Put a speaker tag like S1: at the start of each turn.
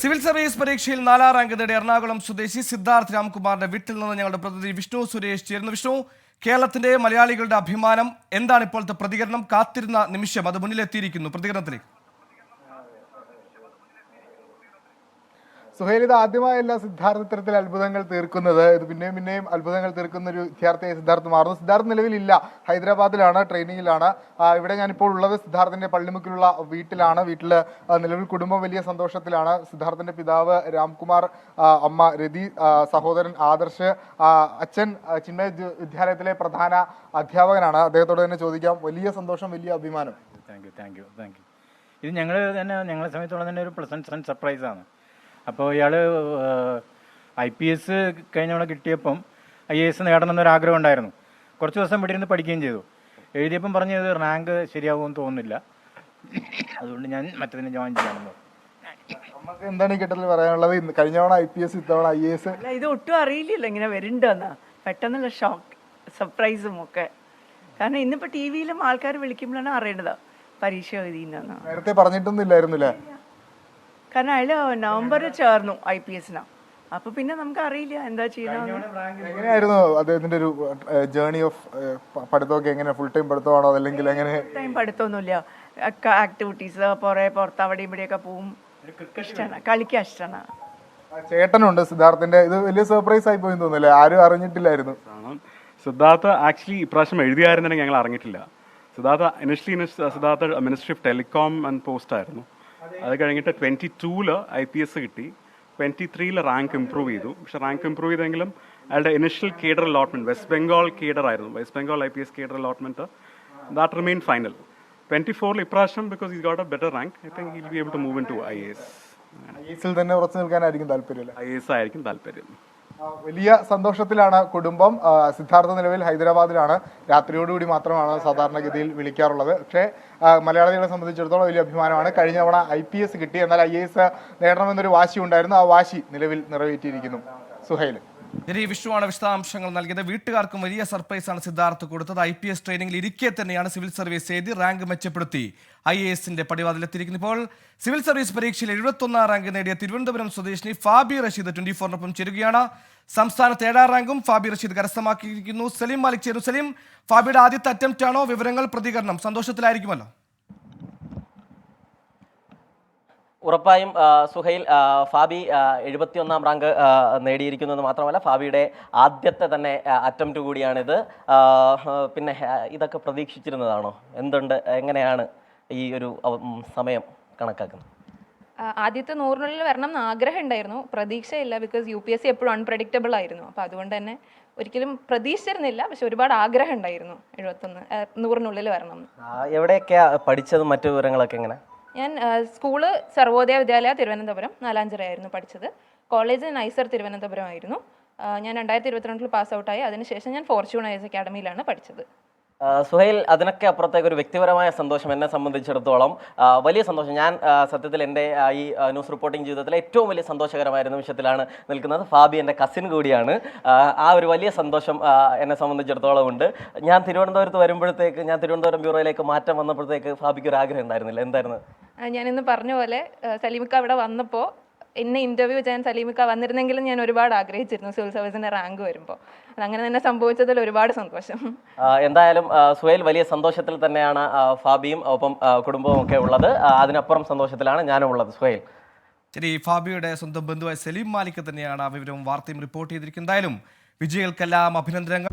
S1: Civil service പരീക്ഷയിൽ നാലാം rank നേടിയ എറണാകുളം സ്വദേശി സിദ്ധാർത്ഥ് രാംകുമാറിന്റെ വീട്ടിൽ നിന്ന് ഞങ്ങളുടെ പ്രതിനിധി വിഷ്ണു സുരേഷ് ചേരുന്നു. വിഷ്ണു കേരളത്തിന്റെ മലയാളികളുടെ അഭിമാനം എന്താണ് ഇപ്പോഴത്തെ പ്രതികരണം? കാത്തിരുന്ന നിമിഷം അത് മുന്നിലെത്തിയിരിക്കുന്നു. പ്രതികരണത്തിലേക്ക്.
S2: സുഹേൽ ഇത് ആദ്യമായല്ല സിദ്ധാർത്ഥ ഇത്തരത്തിൽ അത്ഭുതങ്ങൾ തീർക്കുന്നത്. ഇത് പിന്നെയും പിന്നെയും അത്ഭുതങ്ങൾ തീർക്കുന്ന ഒരു വിദ്യാർത്ഥിയായി സിദ്ധാർത്ഥ് മാറുന്നു. സിദ്ധാർത്ഥ് നിലവിലില്ല. ഹൈദരാബാദിലാണ് ട്രെയിനിങ്ങിലാണ്. ഇവിടെ ഞാനിപ്പോൾ ഉള്ളത് സിദ്ധാർത്ഥിന്റെ പള്ളിമുക്കിലുള്ള വീട്ടിലാണ്. വീട്ടിൽ നിലവിൽ കുടുംബം വലിയ സന്തോഷത്തിലാണ്. സിദ്ധാർത്ഥിന്റെ പിതാവ് രാംകുമാർ അമ്മ രതി സഹോദരൻ ആദർശ് അച്ഛൻ ചിന്മയ വിദ്യാലയത്തിലെ പ്രധാന അധ്യാപകനാണ്. അദ്ദേഹത്തോട് തന്നെ ചോദിക്കാം. വലിയ സന്തോഷം വലിയ അഭിമാനം.
S3: താങ്ക് യു താങ്ക് യു ഇത് ഞങ്ങൾ തന്നെ ഞങ്ങളെ സമയത്തുള്ള തന്നെ ഒരു പ്ലസന്റ് സർപ്രൈസാണ് അപ്പോൾ ഇയാൾ ഐ പി എസ് കഴിഞ്ഞ തവണ കിട്ടിയപ്പം ഐ എ എസ് നേടണം എന്നൊരു ആഗ്രഹം ഉണ്ടായിരുന്നു. കുറച്ച് ദിവസം ഇവിടെ ഇരുന്ന് പഠിക്കുകയും ചെയ്തു. എഴുതിയപ്പം പറഞ്ഞത് റാങ്ക് ശരിയാവുമെന്ന് തോന്നുന്നില്ല. അതുകൊണ്ട് ഞാൻ മറ്റതിന് ജോയിൻ ചെയ്യാമെന്ന്.
S2: നമുക്ക് എന്താണ് ഈ ഘട്ടത്തിൽ പറയാനുള്ളത്? കഴിഞ്ഞ തവണ ഐ പി എസ് ഇത്തവണ ഐ എസ്?
S4: അല്ല ഇത് ഒട്ടും അറിയില്ലല്ലോ ഇങ്ങനെ വരുന്നുണ്ടോന്നാ. പെട്ടെന്നുള്ള ഷോക്ക് സർപ്രൈസും ഒക്കെ. കാരണം ഇന്നിപ്പോൾ ടി വിയിലും ആൾക്കാർ വിളിക്കുമ്പോഴാണ് അറിയേണ്ടത്. പരീക്ഷ എഴുതി
S2: നേരത്തെ പറഞ്ഞിട്ടൊന്നും ഇല്ലായിരുന്നില്ലേ?
S4: കാരണം അയാൾ നവംബർ ചേർന്നു ഐ പി എസിന്. അപ്പൊ പിന്നെ നമുക്ക് അറിയില്ല എന്താ ചെയ്യുന്നത്
S2: എങ്ങനെയായിരുന്നു അദ്ദേഹത്തിന്റെ ഒരു ജേർണി ഓഫ് പഠിത്തമൊക്കെ എങ്ങനെ ഫുൾ ടൈം പഠിത്തമാണോ അല്ലെങ്കിൽ എങ്ങനെ?
S4: ടൈം പഠിത്തമൊന്നുമില്ല. ആക്ടിവിറ്റീസ് പുറേ പുറത്ത് അവിടെ ഇവിടെയൊക്കെ പോവും. ഇഷ്ടമാണ് കളിക്കാൻ ഇഷ്ടമാണ്
S2: ചേട്ടനുണ്ട് സിദ്ധാർത്ഥിന്റെ. ഇത് വലിയ സർപ്രൈസ് ആയി പോയി തോന്നുന്നില്ലേ? ആരും അറിഞ്ഞിട്ടില്ലായിരുന്നു.
S5: സിദ്ധാർത്ഥ ആക്ച്വലി ഇപ്രാവശ്യം എഴുതിയായിരുന്നെങ്കിൽ ഞങ്ങൾ അറിഞ്ഞിട്ടില്ല. Siddharth initially Siddharth ministry of telecom and post ആയിരുന്നു. അത്. കഴിഞ്ഞിട്ട് ട്വന്റി ടൂൽ ഐ പി എസ് കിട്ടി. ട്വന്റി ത്രീയിൽ റാങ്ക് ഇംപ്രൂവ് ചെയ്തു. പക്ഷെ റാങ്ക് ഇംപ്രൂവ് ചെയ്തെങ്കിലും അയാളുടെ initial cadre allotment West Bengal cadre ആയിരുന്നു. West Bengal I P S cadre allotment that remain final twenty ഫോറിൽ ഇപ്രാവശ്യം because he got a better rank I think will be able to move into I S
S2: I എസിൽ തന്നെ ഉറച്ചു നിൽക്കാനായിരിക്കും താല്പര്യം അല്ലേ?
S5: I S ആയിരിക്കും താല്പര്യം.
S2: വലിയ സന്തോഷത്തിലാണ് കുടുംബം സിദ്ധാർത്ഥ നിലവിൽ ഹൈദരാബാദിലാണ്. രാത്രിയോടുകൂടി മാത്രമാണ് സാധാരണഗതിയിൽ വിളിക്കാറുള്ളത്. പക്ഷേ മലയാളികളെ സംബന്ധിച്ചിടത്തോളം വലിയ അഭിമാനമാണ്. കഴിഞ്ഞ തവണ ഐ പി എസ് കിട്ടി എന്നാൽ ഐ എ എസ് നേടണമെന്നൊരു വാശി ഉണ്ടായിരുന്നു ആ വാശി നിലവിൽ നിറവേറ്റിയിരിക്കുന്നു. സുഹൈൽ
S1: ഇനി വിഷ്ണുവാണ് വിശദാംശങ്ങൾ നൽകിയത്. വീട്ടുകാർക്കും വലിയ സർപ്രൈസാണ് സിദ്ധാർത്ഥ് കൊടുത്തത്. ഐ പി എസ് ട്രെയിനിങ്ങിൽ ഇരിക്കെ തന്നെയാണ് സിവിൽ സർവീസ് എഴുതി റാങ്ക് മെച്ചപ്പെടുത്തി. ഐ എ എസിന്റെ പടിവാതിലെത്തിയിരിക്കുന്നു ഇപ്പോൾ. സിവിൽ സർവീസ് പരീക്ഷയിൽ എഴുപത്തൊന്നാം റാങ്ക് നേടിയ തിരുവനന്തപുരം സ്വദേശിനി ഫാബി റഷീദ് ട്വന്റി ഫോറിനൊപ്പം ചേരുകയാണ്. സംസ്ഥാനത്ത് ഏഴാം റാങ്കും ഫാബി റഷീദ് കരസ്ഥമാക്കിയിരിക്കുന്നു. സലീം മാലിക് ചേരുന്നു. സലീം ഫാബിയുടെ ആദ്യത്തെ അറ്റംപ്റ്റ് ആണോ? വിവരങ്ങൾ പ്രതികരണം. സന്തോഷത്തിലായിരിക്കുമല്ലോ.
S6: ഉറപ്പായും സുഹൈൽ ഫാബി എഴുപത്തിയൊന്നാം റാങ്ക് നേടിയിരിക്കുന്നത് മാത്രമല്ല ഫാബിയുടെ ആദ്യത്തെ തന്നെ അറ്റംപ്റ്റ് കൂടിയാണിത്. പിന്നെ ഇതൊക്കെ പ്രതീക്ഷിച്ചിരുന്നതാണോ? എന്തുണ്ട് എങ്ങനെയാണ് ഈ ഒരു സമയം കണക്കാക്കുന്നത്?
S7: ആദ്യത്തെ നൂറിനുള്ളിൽ വരണം എന്ന് ആഗ്രഹം ഉണ്ടായിരുന്നു പ്രതീക്ഷയില്ല because U P S C എപ്പോഴും അൺപ്രഡിക്റ്റബിൾ ആയിരുന്നു. അപ്പോൾ അതുകൊണ്ട് തന്നെ ഒരിക്കലും പ്രതീക്ഷിച്ചിരുന്നില്ല. പക്ഷെ ഒരുപാട് ആഗ്രഹം ഉണ്ടായിരുന്നു എഴുപത്തൊന്ന് നൂറിനുള്ളിൽ വരണം
S6: എവിടെയൊക്കെയാ പഠിച്ചതും മറ്റു വിവരങ്ങളൊക്കെ എങ്ങനെ?
S7: ഞാൻ സ്കൂൾ സർവോദയ വിദ്യാലയ തിരുവനന്തപുരം നാലാഞ്ചിറയായിരുന്നു പഠിച്ചത്. കോളേജ് നൈസർ തിരുവനന്തപുരം ആയിരുന്നു ഞാൻ രണ്ടായിരത്തി ഇരുപത്തിരണ്ടിൽ പാസ് ഔട്ടായി അതിനുശേഷം ഞാൻ ഫോർച്യൂൺ ഐസ് അക്കാഡമിയിലാണ് പഠിച്ചത്.
S6: സുഹൈൽ അതിനൊക്കെ അപ്പുറത്തേക്ക് ഒരു വ്യക്തിപരമായ സന്തോഷം എന്നെ സംബന്ധിച്ചിടത്തോളം വലിയ സന്തോഷം. ഞാൻ സത്യത്തിൽ എന്റെ ഈ ന്യൂസ് റിപ്പോർട്ടിംഗ് ജീവിതത്തിലെ ഏറ്റവും വലിയ സന്തോഷകരമായ നിമിഷത്തിലാണ് നിൽക്കുന്നത്. ഫാബി എന്റെ കസിൻ കൂടിയാണ്. ആ, ഒരു വലിയ സന്തോഷം എന്നെ സംബന്ധിച്ചിടത്തോളം ഉണ്ട്. ഞാൻ തിരുവനന്തപുരത്ത് വരുമ്പോഴത്തേക്ക് ഞാൻ തിരുവനന്തപുരം ബ്യൂറോയിലേക്ക് മാറ്റം വന്നപ്പോഴത്തേക്ക് ഫാബിക്ക് ഒരു ആഗ്രഹം ഉണ്ടായിരുന്നില്ല. എന്തായിരുന്നു?
S7: ഞാനിന്ന് പറഞ്ഞ പോലെ സലീമിക്ക അവിടെ വന്നപ്പോൾ എന്നെ ഇന്റർവ്യൂ ചെയ്യാൻ സലീമിക്ക വന്നിരുന്നെങ്കിലും ഞാൻ ഒരുപാട് ആഗ്രഹിച്ചിരുന്നു സിവിൽ സർവീസിന്റെ റാങ്ക് വരുമ്പോൾ അങ്ങനെ തന്നെ സംഭവിച്ചതിൽ ഒരുപാട് സന്തോഷം.
S6: എന്തായാലും സുഹേൽ വലിയ സന്തോഷത്തിൽ തന്നെയാണ് ഫാബിയും ഒപ്പം കുടുംബവും ഒക്കെ ഉള്ളത്. അതിനപ്പുറം സന്തോഷത്തിലാണ് ഞാനും ഉള്ളത്. സുഹേൽ.
S1: ശരി ഫാബിയുടെ സ്വന്തം ബന്ധുവായ സലീം മാലിക് തന്നെയാണ് ആ വിവരവും വാർത്തയും റിപ്പോർട്ട് ചെയ്തിരിക്കുന്നത്. എന്തായാലും വിജയികൾക്കെല്ലാം അഭിനന്ദനങ്ങൾ.